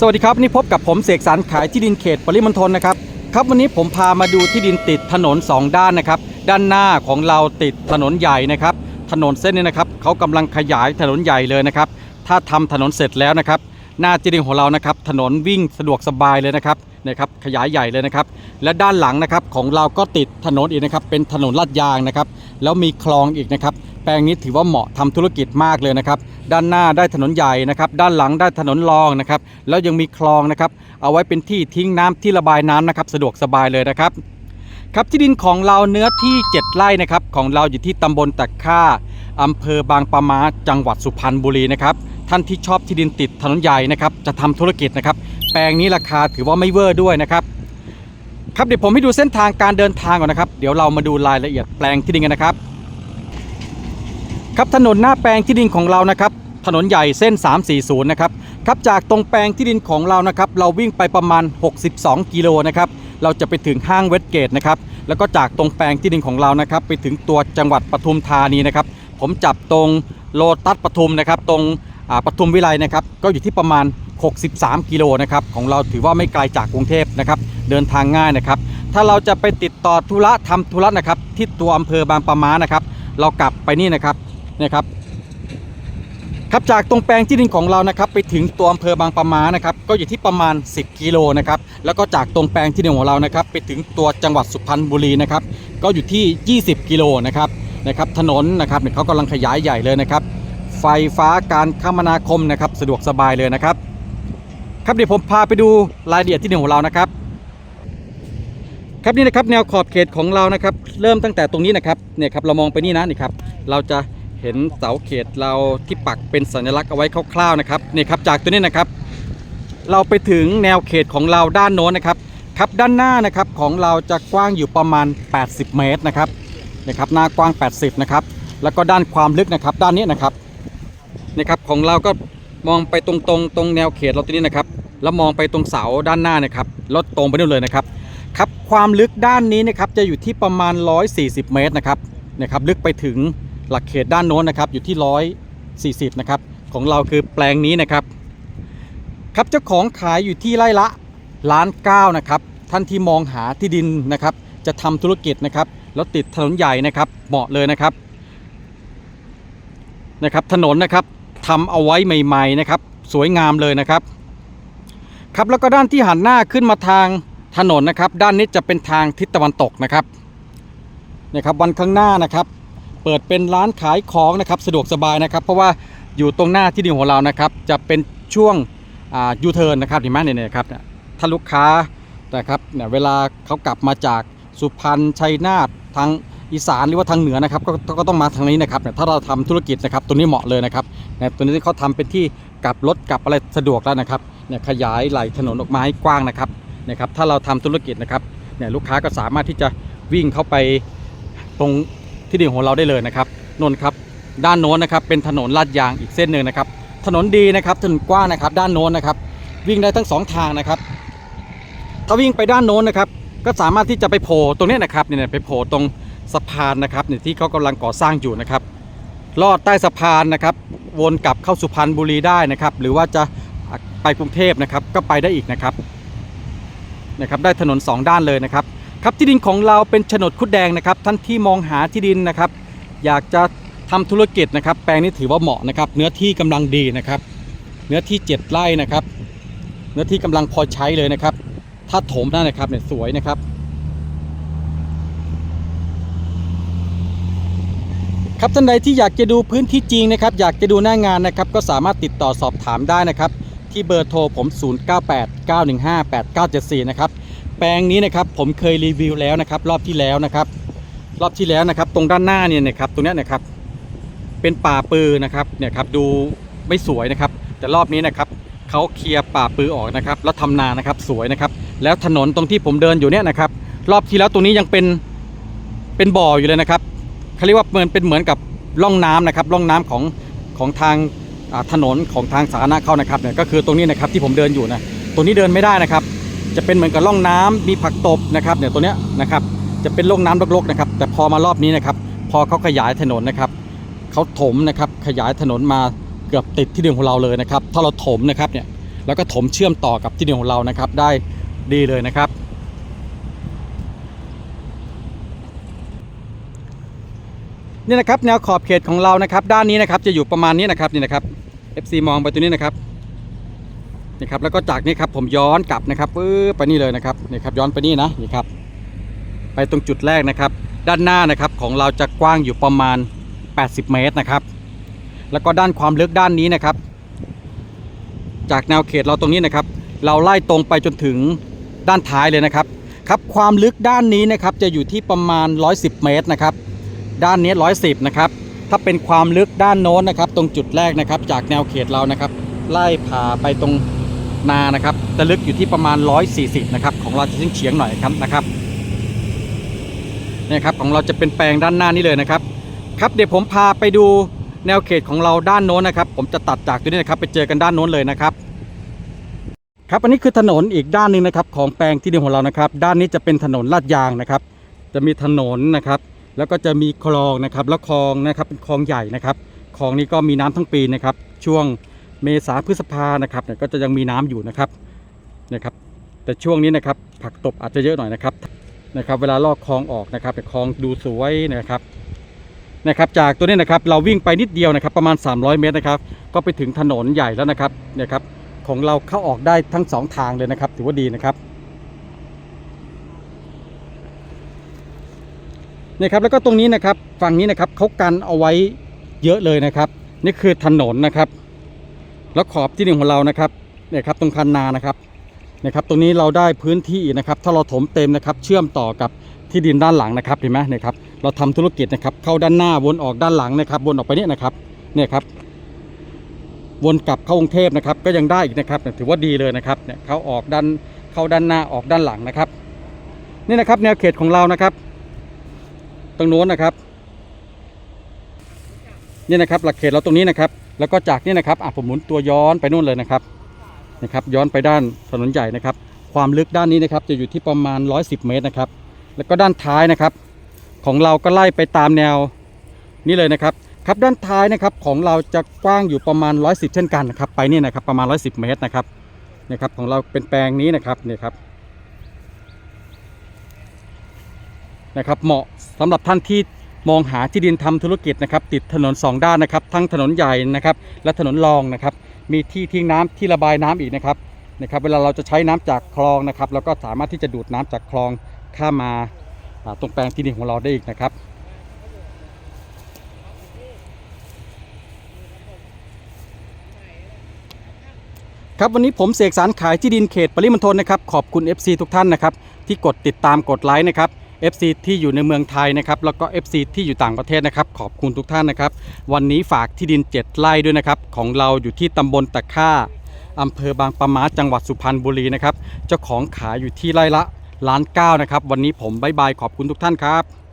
สวัสดีครับนี่พบกับผมเสกสรรขายที่ดินเขตปริมณฑลนะครับครับวันนี้ผมพามาดูที่ดินติดถนน 2 ด้านนะครับ ด้านหน้าของเราติดถนนใหญ่นะครับ ถนนเส้นนี้นะครับเขากำลังขยายถนนใหญ่เลยนะครับ ถ้าทำถนนเสร็จแล้วนะครับ หน้าที่ดินของเรานะครับ ถนนวิ่งสะดวกสบายเลยนะครับนะครับขยายใหญ่เลยนะครับ และด้านหลังนะครับของเราก็ติดถนนอีกนะครับ เป็นถนนลาดยางนะครับ แล้วมีคลองอีกนะครับ แปลงนี้ถือว่าเหมาะทำธุรกิจมากเลยนะครับ ด้านหน้าได้ถนนใหญ่นะครับ ด้านหลังได้ถนนรองนะครับ แล้วยังมีคลองนะครับ เอาไว้เป็นที่ทิ้งน้ำที่ระบายน้ำนะครับ สะดวกสบายเลยนะครับ ครับที่ดินของเราเนื้อที่ 7 ไร่นะครับ ของเราอยู่ที่ตำบลตะค่าอำเภอบางปะมาจังหวัดสุพรรณบุรีนะครับ ท่านที่ชอบที่ดินติดถนนใหญ่นะครับ จะทำธุรกิจนะครับ แปลงนี้ราคาถือว่าไม่เวอร์ด้วยนะครับครับเดี๋ยวผมให้ดูเส้นทางการเดินทางก่อนนะครับ เดี๋ยวเรามาดูรายละเอียดแปลงที่ดินกันนะครับ ครับถนนหน้าแปลงที่ดินของเรานะครับ ถนนใหญ่เส้น 340 นะครับครับจากตรงแปลงที่ดินของเรานะครับ เราวิ่งไปประมาณ 62 กิโลนะครับเราจะไปถึงห้างเวสเกตนะครับแล้วก็จากตรงแปลงที่ดินของเรานะครับ ไปถึงตัวจังหวัดปทุมธานีนะครับ ผมจับตรงโลตัสปทุมนะครับ ตรงปทุมวิไลนะครับ ก็อยู่ที่ประมาณ 63 กิโลนะครับของเราถือว่าไม่ไกลจากกรุงเทพนะครับ เดินทางง่ายนะครับ ถ้าเราจะไปติดต่อธุระทำธุระนะครับ ที่ตัวอำเภอบางปะมานะครับ เรากลับไปนี่นะครับ นะครับครับจากตรงแปลงที่ดินของเรานะครับไปถึงตัวอำเภอบางปะมานะครับก็อยู่ที่ประมาณ 10 กิโลนะครับแล้วก็จากตรงแปลงที่ดินของเรานะครับไปถึงตัวจังหวัดสุพรรณบุรีนะครับก็อยู่ที่ 20 กิโลนะครับนะครับถนนนะครับเนี่ยเขากำลังขยายใหญ่เลยนะครับ ไฟฟ้าการคมนาคมนะครับสะดวกสบายเลยนะครับ ครับเดี๋ยวผมพาไปดูรายละเอียดที่ดินของเรานะครับ ครับนี่นะครับแนวขอบเขตของเรานะครับ เริ่มตั้งแต่ตรงนี้นะครับเนี่ยครับเรามองไปนี่นะนี่ครับเราจะ เห็นเสาเขตเราที่ปักเป็นสัญลักษณ์เอาไว้คร่าวๆนะครับนี่ครับจากตัวนี้นะครับ เราไปถึงแนวเขตของเราด้านโน้นนะครับครับด้านหน้านะครับของเราจะกว้างอยู่ประมาณ 80 เมตรนะครับนะครับหน้ากว้าง 80 นะครับ แล้วก็ด้านความลึกนะครับ ด้านนี้นะครับนะครับของเราก็มองไปตรงๆตรงแนวเขตเราตัวนี้นะครับ แล้วมองไปตรงเสาด้านหน้านะครับลดตรงไปนู่นเลยนะครับครับความลึกด้านนี้นะครับจะอยู่ที่ประมาณ 140 เมตรนะครับนะครับลึกไปถึง หลักเขตด้านโน้นนะครับอยู่ที่ 140 นะครับ ของเราคือแปลงนี้นะครับ ครับเจ้าของขายอยู่ที่ไร่ละล้านเก้านะครับ ท่านที่มองหาที่ดินนะครับ จะทำธุรกิจนะครับ แล้วติดถนนใหญ่นะครับเหมาะเลยนะครับนะครับ ถนนนะครับทำเอาไว้ใหม่ ๆนะครับ สวยงามเลยนะครับ ครับแล้วก็ด้านที่หันหน้าขึ้นมาทางถนนนะครับ ด้านนี้จะเป็นทางทิศตะวันตกนะครับนะครับวันข้างหน้านะครับ เปิดเป็นร้านขายของนะครับสะดวกสบายนะครับ เพราะว่าอยู่ตรงหน้าที่ดินของเรานะครับ จะเป็นช่วงยูเทิร์นนะครับเห็นไหมเนี่ยนะครับเนี่ยถ้าลูกค้านะครับเนี่ยเวลาเขากลับมาจากสุพรรณชัยนาททางอีสานหรือว่าทางเหนือนะครับกก็ก็ต้องมาทางนี้นะครับเนี่ยถ้าเราทำธุรกิจนะครับตัวนี้เหมาะเลยนะครับเนี่ยตัวนี้เขาทำเป็นที่กลับรถกลับอะไรสะดวกแล้วนะครับเนี่ยขยายไหลถนนออกมาให้กว้างนะครับนะครับถ้าเราทำธุรกิจนะครับเนี่ยลูกค้าก็สามารถที่จะวิ่งเข้าไปตรง ที่ดินของเราได้เลยนะครับนนครับด้านโน้นนะครับเป็นถนนลาดยางอีกเส้นหนึ่งนะครับ ถนนดีนะครับถนนกว้างนะครับ ด้านโน้นนะครับ วิ่งได้ทั้งสองทางนะครับ ถ้าวิ่งไปด้านโน้นนะครับ ก็สามารถที่จะไปโผล่ตรงนี้นะครับเนี่ยไปโผล่ตรงสะพานนะครับเนี่ยที่เขากำลังก่อสร้างอยู่นะครับลอดใต้สะพานนะครับ วนกลับเข้าสุพรรณบุรีได้นะครับ หรือว่าจะไปกรุงเทพนะครับก็ไปได้อีกนะครับนะครับ ได้ถนน 2 ด้านเลยนะครับ ครับที่ดินของเราเป็นโฉนดคุดแดงนะครับท่านที่มองหาที่ดินนะครับ อยากจะทำธุรกิจนะครับ แปลงนี้ถือว่าเหมาะนะครับ เนื้อที่กำลังดีนะครับ เนื้อที่ 7 ไร่นะครับ เนื้อที่กำลังพอใช้เลยนะครับ ถ้าถมได้นะครับเนี่ยสวยนะครับครับท่านใดที่อยากจะดูพื้นที่จริงนะครับ อยากจะดูหน้างานนะครับ ก็สามารถติดต่อสอบถามได้นะครับ ที่เบอร์โทรผม 0989158974 นะครับ แปลงนี้นะครับผมเคยรีวิวแล้วนะครับ รอบที่แล้วนะครับ รอบที่แล้วนะครับ ตรงด้านหน้าเนี่ยนะครับตรงนี้นะครับ เป็นป่าปือนะครับเนี่ยครับดูไม่สวยนะครับ แต่รอบนี้นะครับเขาเคลียร์ป่าปือออกนะครับ แล้วทำนานะครับสวยนะครับ แล้วถนนตรงที่ผมเดินอยู่เนี่ยนะครับ รอบที่แล้วตรงนี้ยังเป็นเป็นบ่ออยู่เลยนะครับเขาเรียกว่าเหมือนเป็นเหมือนกับร่องน้ำนะครับร่องน้ำของของทางถนนของทางสาธารณะเข้านะครับเนี่ยก็คือตรงนี้นะครับที่ผมเดินอยู่นะตรงนี้เดินไม่ได้นะครับ จะเป็นเหมือนกับร่องน้ำมีผักตบนะครับเนี่ยตัวเนี้ยนะครับจะเป็นร่องน้ำรกๆนะครับ แต่พอมารอบนี้นะครับ พอเขาขยายถนนนะครับเขาถมนะครับขยายถนนมาเกือบติดที่ดินของเราเลยนะครับ ถ้าเราถมนะครับเนี่ยแล้วก็ถมเชื่อมต่อกับที่ดินของเรานะครับ ได้ดีเลยนะครับ นี่นะครับแนวขอบเขตของเรานะครับ ด้านนี้นะครับจะอยู่ประมาณนี้นะครับนี่นะครับ FC มองไปตัวนี้นะครับ นี่ครับแล้วก็จากนี้ครับผมย้อนกลับนะครับปึ๊บไปนี่เลยนะครับนี่ครับย้อนไปนี่นะนี่ครับ ไปตรงจุดแรกนะครับ ด้านหน้านะครับของเราจะกว้างอยู่ประมาณ 80 เมตรนะครับ แล้วก็ด้านความลึกด้านนี้นะครับ จากแนวเขตเราตรงนี้นะครับ เราไล่ตรงไปจนถึงด้านท้ายเลยนะครับครับความลึกด้านนี้นะครับจะอยู่ที่ประมาณ 110 เมตรนะครับ ด้านนี้ 110 นะครับ ถ้าเป็นความลึกด้านโน้นนะครับ ตรงจุดแรกนะครับ จากแนวเขตเรานะครับ ไล่ผ่าไปตรง นานะครับจะลึกอยู่ที่ประมาณ 140 นะครับ ของเราจะเฉียงหน่อยครับนะครับนี่ครับของเราจะเป็นแปลงด้านหน้านี้เลยนะครับ ครับเดี๋ยวผมพาไปดูแนวเขตของเราด้านโน้นนะครับ ผมจะตัดจากตัวนี้นะครับ ไปเจอกันด้านโน้นเลยนะครับ ครับอันนี้คือถนนอีกด้านหนึ่งนะครับของแปลงที่ดินของเรานะครับ ด้านนี้จะเป็นถนนลาดยางนะครับ จะมีถนนนะครับ แล้วก็จะมีคลองนะครับ แล้วคลองนะครับเป็นคลองใหญ่นะครับคลองนี้ก็มีน้ำทั้งปีนะครับ ช่วง เมษาพฤษภานะครับเนี่ยก็จะยังมีน้ำอยู่นะครับนะครับ แต่ช่วงนี้นะครับผักตบอาจจะเยอะหน่อยนะครับนะครับเวลาลอกคลองออกนะครับแต่คลองดูสวยนะครับนะครับจากตัวนี้นะครับเราวิ่งไปนิดเดียวนะครับประมาณ 300 เมตรนะครับก็ไปถึงถนนใหญ่แล้วนะครับเนี่ยครับของเราเข้าออกได้ทั้งสองทางเลยนะครับ ถือว่าดีนะครับนี่ครับแล้วก็ตรงนี้นะครับฝั่งนี้นะครับเขากันเอาไว้เยอะเลยนะครับ นี่คือถนนนะครับ แล้วขอบที่หนึ่งของเรานะครับเนี่ยครับตรงคันนานะครับเนี่ยครับ ตรงนี้เราได้พื้นที่นะครับ ถ้าเราถมเต็มนะครับ เชื่อมต่อกับที่ดินด้านหลังนะครับเห็นไหมเนี่ยครับเราทำธุรกิจนะครับ เข้าด้านหน้าวนออกด้านหลังนะครับ วนออกไปเนี่ยนะครับเนี่ยครับ วนกลับเข้ากรุงเทพนะครับ ก็ยังได้อีกนะครับ ถือว่าดีเลยนะครับเนี่ยเข้าออกด้านเข้าด้านหน้าออกด้านหลังนะครับนี่นะครับ แนวเขตของเรานะครับ ตรงโน้นนะครับนี่นะครับ หลักเขตเราตรงนี้นะครับ แล้วก็จากนี่นะครับอะผมหมุนตัวย้อนไปนู่นเลยนะครับนะครับ ย้อนไปด้านถนนใหญ่นะครับ ความลึกด้านนี้นะครับจะอยู่ที่ประมาณ 110 เมตรนะครับ แล้วก็ด้านท้ายนะครับ ของเราก็ไล่ไปตามแนวนี่เลยนะครับครับด้านท้ายนะครับของเราจะกว้างอยู่ประมาณ 110 เช่นกันนะครับ ไปนี่นะครับประมาณ 110 เมตรนะครับนะครับของเราเป็นแปลงนี้นะครับนี่ครับนะครับเหมาะสำหรับท่านที่ มองหาที่ดินทำธุรกิจนะครับติดถนน 2 ด้านนะครับ ทั้งถนนใหญ่นะครับและถนนรองนะครับมีที่ทิ้งน้ำที่ระบายน้ำอีกนะครับนะครับเวลาเราจะใช้น้ำจากคลองนะครับเราก็สามารถที่จะดูดน้ำจากคลองข้ามมาอ่าตรงแปลงที่ดินของเราได้อีกนะครับครับวันนี้ผมเสกสารขายที่ดินเขตปริมณฑลนะครับขอบคุณ FC ทุกท่านนะครับที่กดติดตามกดไลค์นะครับ FC ที่อยู่ในเมืองไทยนะครับแล้วก็ FC ที่อยู่ต่างประเทศนะครับขอบคุณทุกท่านนะครับ วันนี้ฝากที่ดิน 7 ไร่ด้วยนะครับของเราอยู่ที่ตำบลตะค่าอำเภอบางปะมาจังหวัดสุพรรณบุรีนะครับเจ้าของขายอยู่ที่ไร่ละล้านเก้านะครับวันนี้ผมบายบายขอบคุณทุกท่านครับ